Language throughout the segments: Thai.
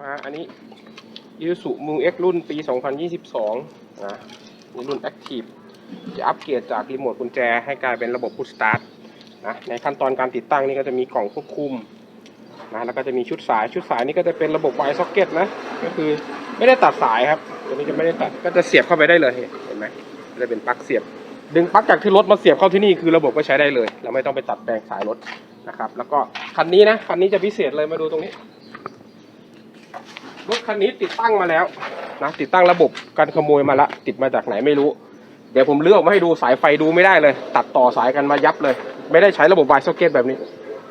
มาอันนี้ยูสุมูเอ็กรุ่นปี 2022นะนี่รุ่น Active จะอัปเกรดจากรีโมทกุญแจให้กลายเป็นระบบ Push Start นะในขั้นตอนการติดตั้งนี่ก็จะมีกล่องควบคุมนะแล้วก็จะมีชุดสายชุดสายนี่ก็จะเป็นระบบ Wire Socket นะ ก็คือไม่ได้ตัดสายครับตัวนี้จะไม่ได้ตัดก็จะเสียบเข้าไปได้เลยเห็นไหมจะเป็นปลั๊กเสียบ ดึงปลั๊กจากที่รถมาเสียบเข้าที่นี่คือระบบก็ใช้ได้เลย เราไม่ต้องไปตัดแปลงสายรถนะครับ แล้วก็คันนี้นะคันนี้จะพิเศษเลยมาดูตรงนี้ รถคันนี้ติดตั้งมาแล้วนะติดตั้งระบบการขโมยมาละ ติดมาจากไหนไม่รู้ เดี๋ยวผมเลือกมาให้ดูสายไฟดูไม่ได้เลย ตัดต่อสายกันมายับเลย ไม่ได้ใช้ระบบไวซ็อกเก็ตแบบนี้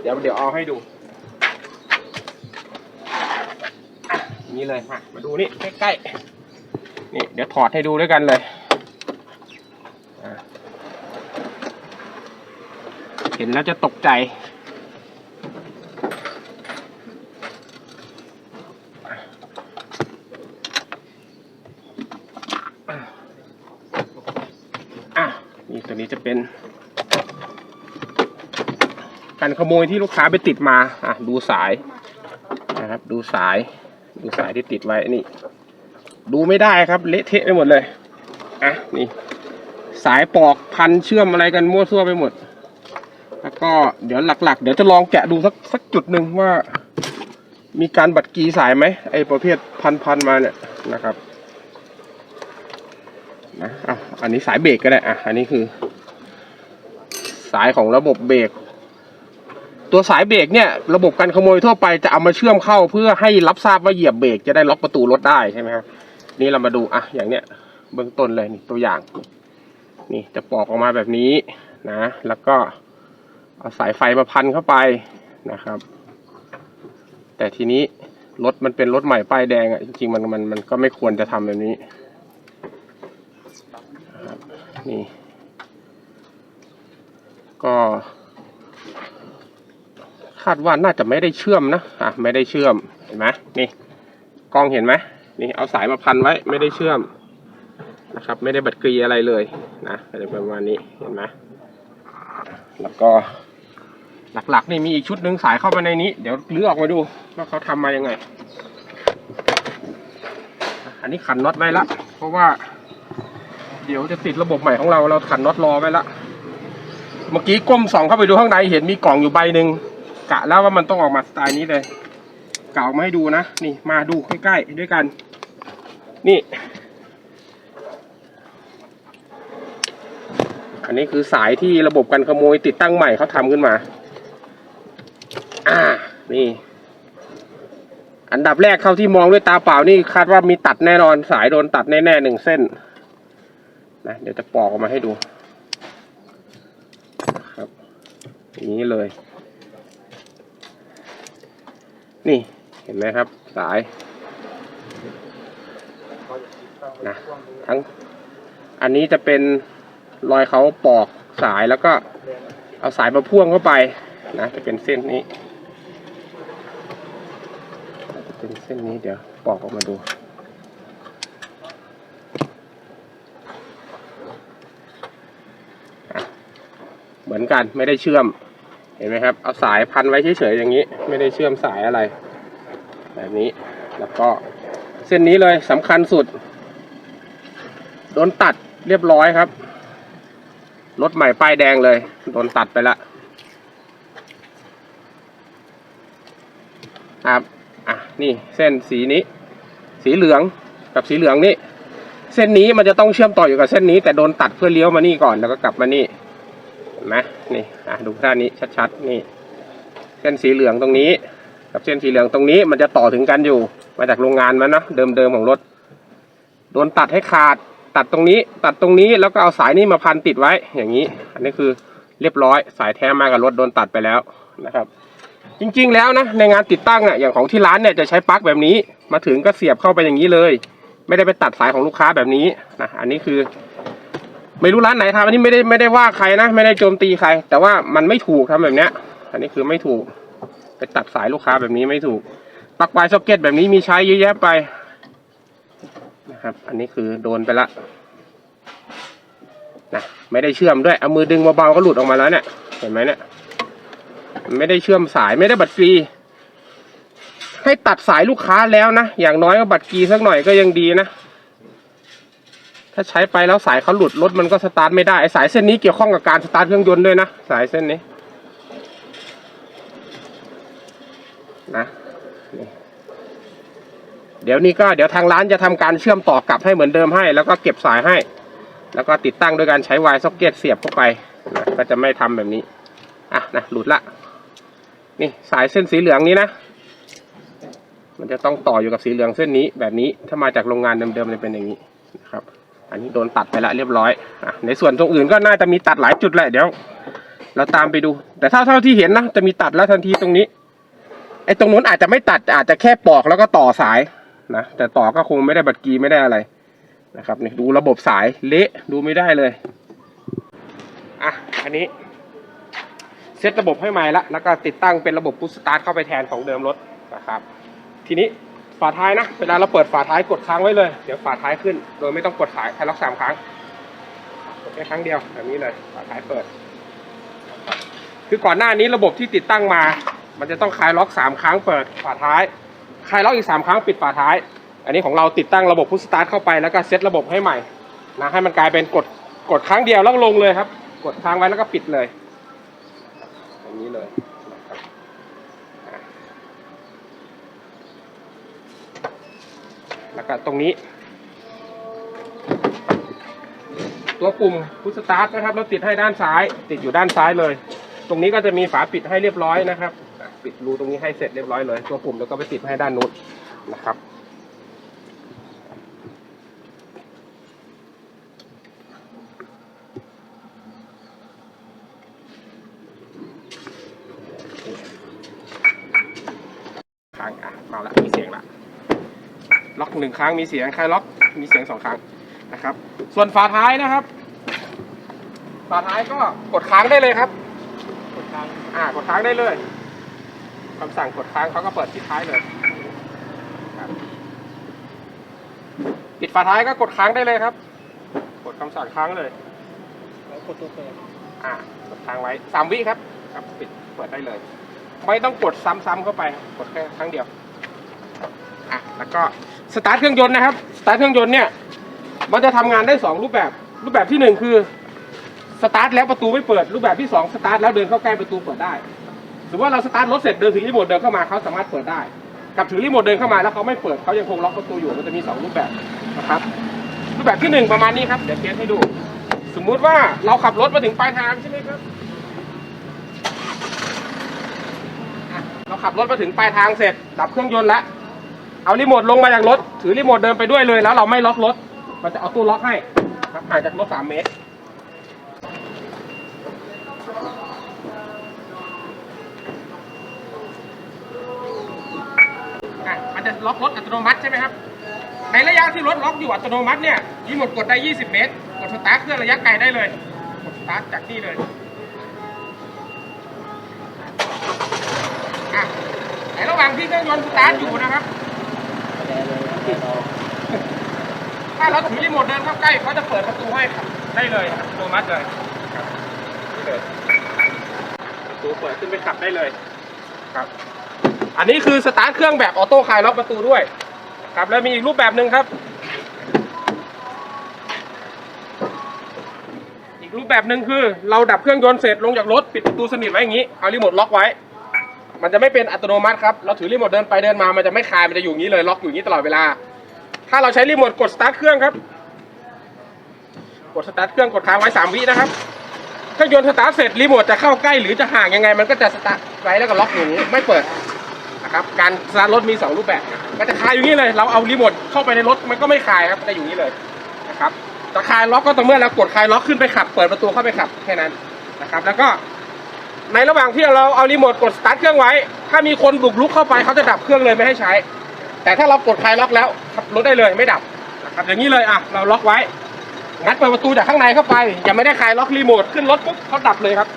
เดี๋ยวเดี๋ยวเอาให้ดูนี่เลยมามาดูนี่ใกล้ๆนี่เดี๋ยวถอดให้ดูด้วยกันเลยเห็นแล้วจะตกใจ อะนี่ตัวนี้จะเป็น การ ขโมยที่ลูกค้าไปติดมา อะดูสายนะครับ ดูสาย ดูสายที่ติดไว้นี่ ดูไม่ได้ครับ เละเทะไปหมดเลยอะนี่ สายปอกพันเชื่อมอะไรกันมั่วซั่วไปหมด แล้วก็เดี๋ยวหลัก ๆ เดี๋ยวจะลองแกะดูสักสักจุดหนึ่งว่า มีการบัดกีสายไหมไอประเภทพันๆมาเนี่ยนะครับนะอะอันนี้สายเบรกก็ได้อะอันนี้คือ สายของระบบเบรก ตัวสายเบรกเนี่ยระบบการขโมยทั่วไปจะเอามาเชื่อมเข้าเพื่อให้รับทราบว่าเหยียบเบรกจะได้ล็อกประตูรถได้ใช่ไหมครับนี่เรามาดูอะอย่างเนี้ยเบื้องต้นเลยนี่ตัวอย่าง นี่จะปอกออกมาแบบนี้นะ แล้วก็เอาสายไฟมาพันเข้าไปนะครับ แต่ทีนี้รถมันเป็นรถใหม่ป้ายแดงอะจริงๆมันมันมันก็ไม่ควรจะทำแบบนี้นี่ ก็ คาดว่าน่าจะไม่ได้เชื่อมนะอะไม่ได้เชื่อมเห็นไหมนี่กล้องเห็นไหมนี่เอาสายมาพันไว้ไม่ได้เชื่อมนะครับ ไม่ได้บัดกรีอะไรเลยนะอะไรประมาณนี้เห็นไหมแล้วก็หลักๆนี่มีอีกชุดหนึ่งสายเข้าไปในนี้ เดี๋ยวเลือกมาดูว่าเขาทำมายังไง อันนี้ขันน็อตไว้ละ เพราะว่า เดี๋ยวจะติดระบบใหม่ของเราเราขันน็อตรอไว้ละ เมื่อกี้ก้มส่องเข้าไปดูข้างในเห็นมีกล่องอยู่ใบหนึ่ง กะแล้วว่ามันต้องออกมาสไตล์นี้เลยกะออกมาให้ดูนะ นี่มาดูใกล้ๆด้วยกัน นี่ อันนี้คือสายที่ระบบการขโมยติดตั้งใหม่เขาทำขึ้นมา อ่า นี่ อันดับแรกเข้าที่มองด้วยตาเปล่านี่คาดว่ามีตัดแน่นอนสายโดนตัดแน่ๆหนึ่งเส้นนะเดี๋ยวจะปอกออกมาให้ดู ครับ อย่างนี้เลย นี่เห็นไหมครับ สายนะทั้ง อันนี้จะเป็นรอยเขาปอกสายแล้วก็เอาสายมาพ่วงเข้าไปนะจะเป็นเส้นนี้เป็นเส้นนี้เดี๋ยวปอกออกมาดูเหมือนกันไม่ได้เชื่อม เห็นไหมครับ เอาสายพันไว้เฉยๆอย่างนี้ ไม่ได้เชื่อมสายอะไร แบบนี้ แล้วก็เส้นนี้เลยสำคัญสุด โดนตัดเรียบร้อยครับ รถใหม่ป้ายแดงเลย โดนตัดไปละครับอะนี่เส้นสีนี้ สีเหลืองกับสีเหลืองนี่ เส้นนี้มันจะต้องเชื่อมต่ออยู่กับเส้นนี้แต่โดนตัดเพื่อเลี้ยวมานี่ก่อนแล้วก็กลับมานี่ ห็นไหมนี่อะดูท่านี้ชัดๆนี่ เส้นสีเหลืองตรงนี้ กับเส้นสีเหลืองตรงนี้มันจะต่อถึงกันอยู่ มาจากโรงงานมันนะเดิมๆของรถ โดนตัดให้ขาดตัดตรงนี้ ตัดตรงนี้แล้วก็เอาสายนี้มาพันติดไว้อย่างนี้ อันนี้คือเรียบร้อยสายแท้มากับรถโดนตัดไปแล้วนะครับ จริงๆแล้วนะในงานติดตั้งอะอย่างของที่ร้านเนี่ยจะใช้ปลั๊กแบบนี้ มาถึงก็เสียบเข้าไปอย่างนี้เลย ไม่ได้ไปตัดสายของลูกค้าแบบนี้นะอันนี้คือ ไม่รู้ร้านไหนทำอันนี้ไม่ได้ไม่ได้ว่าใครนะไม่ได้โจมตีใคร แต่ว่ามันไม่ถูกทำแบบเนี้ย อันนี้คือไม่ถูก ไปตัดสายลูกค้าแบบนี้ไม่ถูกปลั๊กไวซ็อกเก็ตแบบนี้มีใช้เยอะแยะไปนะครับ อันนี้คือโดนไปละนะไม่ได้เชื่อมด้วยเอามือดึงเบาๆก็หลุดออกมาแล้วเนี่ยเห็นไหมเนี่ยไม่ได้เชื่อมสายไม่ได้บัดฟรีให้ตัดสายลูกค้าแล้วนะอย่างน้อยก็บัตรกีสักหน่อยก็ยังดีนะ ถ้าใช้ไปแล้วสายเขาหลุดรถมันก็สตาร์ทไม่ได้ไอสายเส้นนี้เกี่ยวข้องกับการสตาร์ทเครื่องยนต์ด้วยนะสายเส้นนี้นะเดี๋ยวนี้ก็เดี๋ยวทางร้านจะทำการเชื่อมต่อกลับให้เหมือนเดิมให้ แล้วก็เก็บสายให้ แล้วก็ติดตั้งโดยการใช้วายซ็อกเก็ตเสียบเข้าไปนะก็จะไม่ทำแบบนี้อะนะหลุดละนี่สายเส้นสีเหลืองนี้นะ มันจะต้องต่ออยู่กับสีเหลืองเส้นนี้แบบนี้ถ้ามาจากโรงงานเดิมๆจะเป็นอย่างนี้นะครับ อันนี้โดนตัดไปละเรียบร้อยอในส่วนตรงอื่นก็น่าจะมีตัดหลายจุดแหละเดี๋ยว เราตามไปดู แต่ถ้าเท่าที่เห็นนะจะมีตัดแล้วทันทีตรงนี้ไอ้ตรงนู้นอาจจะไม่ตัดอาจจะแค่ปอกแล้วก็ต่อสายนะแต่ต่อก็คงไม่ได้บัตรกีไม่ได้อะไรนะครับนี่ดูระบบสายเละดูไม่ได้เลยอะอันนี้เซตระบบให้ใหม่ละแล้วก็ติดตั้งเป็นระบบพุชสตาร์ทเข้าไปแทนของเดิมรถนะครับ ทีนี้ ฝาท้ายนะ เวลาเราเปิดฝาท้ายกดค้างไว้เลย เดี๋ยวฝาท้ายขึ้น โดยไม่ต้องกดสายไฮล็อกสามครั้ง กดแค่ครั้งเดียวแบบนี้เลย ฝาท้ายเปิด คือก่อนหน้านี้ระบบที่ติดตั้งมา มันจะต้องคลายล็อกสามครั้งเปิดฝาท้าย คลายล็อกอีกสามครั้งปิดฝาท้าย อันนี้ของเราติดตั้งระบบพุชสตาร์ทเข้าไปแล้วก็เซตระบบให้ใหม่นะให้มันกลายเป็นกดกดครั้งเดียวแล้วลงเลยครับ กดค้างไว้แล้วก็ปิดเลย อย่างนี้เลยนะครับอะ แล้วก็ตรงนี้ ตัวปุ่มพุชสตาร์ทนะครับ เราติดให้ด้านซ้าย ติดอยู่ด้านซ้ายเลย ตรงนี้ก็จะมีฝาปิดให้เรียบร้อยนะครับ ปิดรูตรงนี้ให้เสร็จเรียบร้อยเลย ตัวปุ่มแล้วก็ไปติดให้ด้านนู้นนะครับครั้งอะมาละมีเสียงละ ล็อกหนึ่งครั้งมีเสียงใครล็อกมีเสียงสองครั้งนะครับ ส่วนฝาท้ายนะครับ ฝาท้ายก็กดค้างได้เลยครับ กดค้างอ่ากดค้างได้เลยคำสั่งกดค้างเขาก็เปิดที่ท้ายเลยปิดฝาท้ายก็กดค้างได้เลยครับ กดคำสั่งค้างเลยแล้วกดตัวเปิดอ่ากดค้างไว้สามวิครับครับปิดเปิดได้เลย ไม่ต้องกดซ้ำๆเข้าไปกดแค่ครั้งเดียวอะแล้วก็ สตาร์ทเครื่องยนต์นะครับ สตาร์ทเครื่องยนต์เนี่ย มันจะทำงานได้สองรูปแบบ รูปแบบที่หนึ่งคือ สตาร์ทแล้วประตูไม่เปิด รูปแบบที่สองสตาร์ทแล้วเดินเข้าใกล้ประตูเปิดได้ หรือว่าเราสตาร์ทรถเสร็จเดินถือรีโมทเดินเข้ามาเขาสามารถเปิดได้ กับถือรีโมทเดินเข้ามาแล้วเขาไม่เปิดเขายังคงล็อกประตูอยู่ มันจะมีสองรูปแบบนะครับ รูปแบบที่หนึ่งประมาณนี้ครับ เดี๋ยวเทสให้ดู สมมุติว่าเราขับรถมาถึงปลายทางใช่ไหมครับ เราขับรถมาถึงปลายทางเสร็จ ดับเครื่องยนต์แล้ว เอารีโมทลงมาจากรถ ถือรีโมทเดินไปด้วยเลยแล้วเราไม่ล็อกรถ มันจะเอาตู้ล็อกให้ครับห่างจากรถสามเมตรอะมันจะล็อกรถอัตโนมัติใช่ไหมครับ ในระยะที่รถล็อกอยู่อัตโนมัติเนี่ยรีโมทกดได้ 20 เมตร กดสตาร์ทเครื่องระยะไกลได้เลย กดสตาร์ทจากนี่เลยอะในระหว่างที่เครื่องยนต์สตาร์ทอยู่นะครับ ถ้าเราถือรีโมทเดินเข้าใกล้เขาจะเปิดประตูให้ขับได้เลยอัตโนมัติเลยครับนี่เลยประตูเปิดขึ้นไปขับได้เลยครับ อันนี้คือสตาร์ทเครื่องแบบออโต้คลายล็อกประตูด้วย ครับแล้วมีอีกรูปแบบหนึ่งครับ อีกรูปแบบหนึ่งคือ เราดับเครื่องยนต์เสร็จลงจากรถปิดประตูสนิทไว้อย่างนี้เอารีโมทล็อกไว้ มันจะไม่เป็นอัตโนมัติครับ เราถือรีโมทเดินไปเดินมา มันจะไม่คลาย มันจะอยู่อย่างนี้เลย ล็อกอยู่อย่างนี้ตลอดเวลา ถ้าเราใช้รีโมทกดสตาร์ทเครื่องครับ กดสตาร์ทเครื่องกดค้างไว้สามวินะครับเครื่องยนต์สตาร์ทเสร็จรีโมทจะเข้าใกล้หรือจะห่างยังไง มันก็จะสตาร์ทไว้แล้วก็ล็อกอยู่งนี้ไม่เปิดนะครับ การสตาร์ทรถมีสองรูปแบบ มันจะคลายอยู่งนี้เลย เราเอารีโมทเข้าไปในรถมันก็ไม่คลายครับจะอยู่งนี้เลยนะครับจะคลายล็อกก็ต่อเมื่อเรากดคลายล็อกขึ้นไปขับ เปิดประตูเข้าไปขับแค่นั้นนะครับ แล้วก็ ในระหว่างที่เราเอารีโมทกดสตาร์ทเครื่องไว้ ถ้ามีคนบุกรุกเข้าไปเขาจะดับเครื่องเลยไม่ให้ใช้ แต่ถ้าเรากดคลายล็อกแล้วขับรถได้เลยไม่ดับนะครับอย่างนี้เลยอะเราล็อกไว้งัดเปิดประตูจากข้างในเข้าไปยังไม่ได้คลายล็อกรีโมทขึ้นรถปุ๊บเขาดับเลยครับ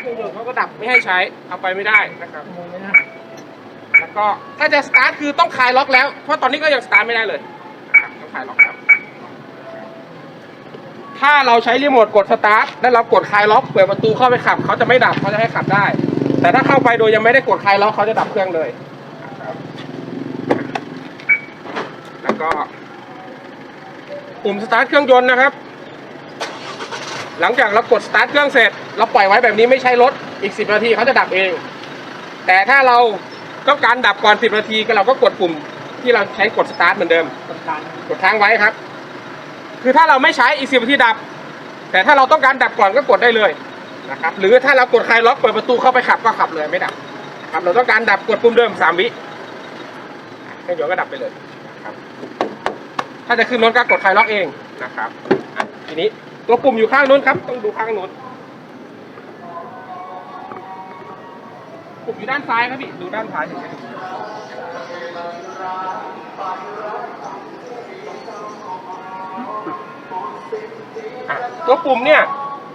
เครื่องเขาก็ดับไม่ให้ใช้เอาไปไม่ได้นะครับแล้วก็ถ้าจะสตาร์ทคือต้องคลายล็อกแล้วเพราะตอนนี้ก็ยังสตาร์ทไม่ได้เลยต้องคลายล็อกแล้ว ถ้าเราใช้รีโมทกดสตาร์ทแล้วเรากดคลายล็อกเปิดประตูเข้าไปขับเขาจะไม่ดับเขาจะให้ขับได้ แต่ถ้าเข้าไปโดยยังไม่ได้กดคลายล็อกเขาจะดับเครื่องเลยแล้วก็ปุ่มสตาร์ทเครื่องยนต์นะครับ หลังจากเรากดสตาร์ทเครื่องเสร็จ เราปล่อยไว้แบบนี้ไม่ใช้รถอีก 10 นาทีเขาจะดับเอง แต่ถ้าเราต้องการดับก่อน 10 นาทีก็เราก็กดปุ่มที่เราใช้กดสตาร์ทเหมือนเดิมกดค้างไว้ครับ คือถ้าเราไม่ใช้อีก10นาทีดับ แต่ถ้าเราต้องการดับก่อนก็กดได้เลยนะครับ หรือถ้าเรากดคลายล็อกเปิดประตูเข้าไปขับก็ขับเลยไม่ดับครับเราต้องการดับกดปุ่มเดิม3วิเครื่องยนต์ก็ดับไปเลยนะครับ ถ้าจะขึ้นรถก็กดคลายล็อกเองนะครับทีนี้ตัวปุ่มอยู่ข้างนู้นครับ ต้องดูข้างนู้นปุ่มอยู่ด้านซ้ายครับพี่ ดูด้านซ้ายถึงจะดู อะตัวปุ่มเนี่ย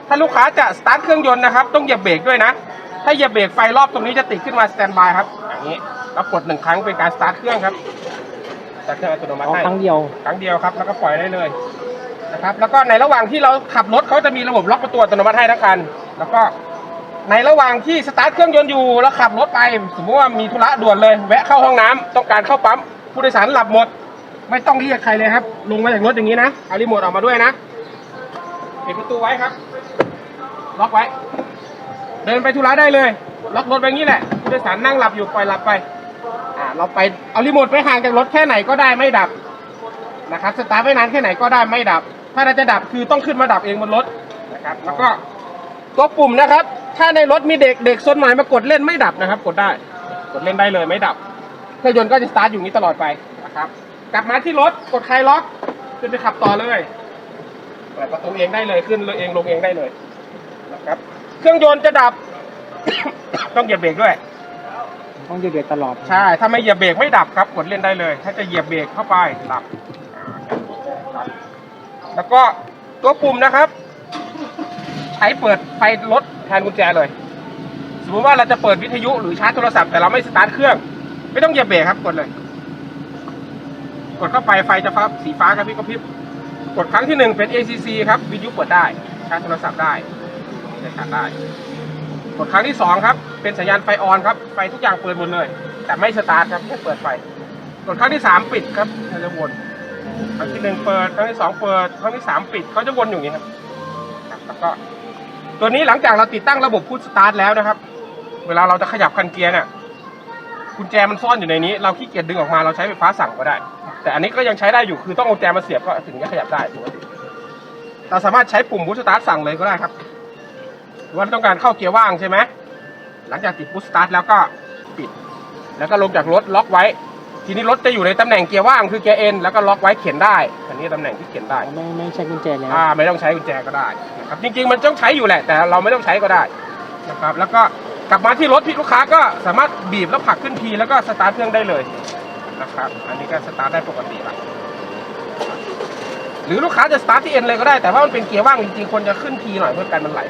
ถ้าลูกค้าจะสตาร์ทเครื่องยนต์นะครับ ต้องเหยียบเบรกด้วยนะ ถ้าเหยียบเบรกไฟรอบตรงนี้จะติดขึ้นมาสแตนบายครับ อย่างนี้แล้วกดหนึ่งครั้งเป็นการสตาร์ทเครื่องครับสตาร์ทเครื่องอัตโนมัติอ๋อให้ ครั้งเดียว ครั้งเดียวครับแล้วก็ปล่อยได้เลยนะครับแล้วก็ในระหว่างที่เราขับรถเขาจะมีระบบล็อกประตูอัตโนมัติให้ทั้งคัน แล้วก็ในระหว่างที่สตาร์ทเครื่องยนต์อยู่แล้วขับรถไป สมมติว่ามีธุระด่วนเลย แวะเข้าห้องน้ำต้องการเข้าปั๊มผู้โดยสารหลับหมด ไม่ต้องเรียกใครเลยครับ ลงมาจากรถอย่างนี้นะเอารีโมทออกมาด้วยนะปิดประตูไว้ครับ ล็อกไว้ เดินไปธุระได้เลย ล็อกรถไปงี้แหละผู้โดยสารนั่งหลับอยู่ปล่อยหลับไปอ่าเราไปเอารีโมทไปห่างจากรถแค่ไหนก็ได้ไม่ดับนะครับสตาร์ทไว้นานแค่ไหนก็ได้ไม่ดับ ถ้าเราจะดับคือต้องขึ้นมาดับเองบนรถนะครับ แล้วก็ตัวปุ่มนะครับ ถ้าในรถมีเด็กเด็กซนหน่อยมากดเล่นไม่ดับนะครับ กดได้ กดเล่นได้เลยไม่ดับ เครื่องยนต์ก็จะสตาร์ทอยู่นี้ตลอดไปนะครับ กลับมาที่รถกดคลายล็อกขึ้นไปขับต่อเลยเปิดประตูเองได้เลยขึ้นเลยเองลงเองได้เลยนะครับ เครื่องยนต์จะดับ ต้องเหยียบเบรกด้วย ต้องเหยียบเบรกตลอดใช่ ถ้าไม่เหยียบเบรกไม่ดับครับ กดเล่นได้เลย ถ้าจะเหยียบเบรกเข้าไปดับอ่าครับแล้วก็ตัวปุ่มนะครับ ใช้เปิดไฟรถแทนกุญแจเลย สมมติว่าเราจะเปิดวิทยุหรือชาร์จโทรศัพท์แต่เราไม่สตาร์ทเครื่อง ไม่ต้องเหยียบเบรกครับกดเลย กดเข้าไปไฟจะฟ้าสีฟ้ากระพริบกระพริบกดครั้งที่หนึ่งเป็น ACC ครับวิทยุเปิดได้ชาร์จโทรศัพท์ได้ใช้ชาร์จได้ กดครั้งที่สองครับเป็นสัญญาณไฟออนครับไฟทุกอย่างเปิดหมดเลย แต่ไม่สตาร์ทครับแค่เปิดไฟ กดครั้งที่สามปิดครับเขาจะวนครั้งที่หนึ่งเปิดครั้งที่สองเปิดครั้งที่สามปิดเขาจะวนอยู่อย่างนี้ครับครับแล้วก็ตัวนี้หลังจากเราติดตั้งระบบพุทสตาร์ทแล้วนะครับ เวลาเราจะขยับคันเกียร์เนี่ย กุญแจมันซ่อนอยู่ในนี้ เราขี้เกียจดึงออกมาเราใช้ไฟฟ้าสั่งก็ได้ แต่อันนี้ก็ยังใช้ได้อยู่คือต้องเอากุญแจมาเสียบก็ถึงจะขยับได้ปกติเราสามารถใช้ปุ่มพุทสตาร์ทสั่งเลยก็ได้ครับหรือว่าต้องการเข้าเกียร์ว่างใช่ไหมหลังจากติดพุทสตาร์ทแล้วก็ปิด แล้วก็ลงจากรถล็อกไว้ ทีนี้รถจะอยู่ในตำแหน่งเกียร์ว่างคือเกียร์เอ็นแล้วก็ล็อกไว้เข็นได้อันนี้ตำแหน่งที่เข็นได้ไม่ไม่ใช้กุญแจแล้วอ่าไม่ต้องใช้กุญแจก็ได้นะครับจริงๆมันต้องใช้อยู่แหละแต่เราไม่ต้องใช้ก็ได้นะครับแล้วก็ กลับมาที่รถพี่ลูกค้าก็สามารถบีบแล้วผลักขึ้นทีแล้วก็สตาร์ทเครื่องได้เลยนะครับ อันนี้ก็สตาร์ทได้ปกติละหรือลูกค้าจะสตาร์ทที่เอ็นเลยก็ได้แต่ว่ามันเป็นเกียร์ว่างจริงๆควรจะขึ้นทีหน่อยเพื่อกันมันไหล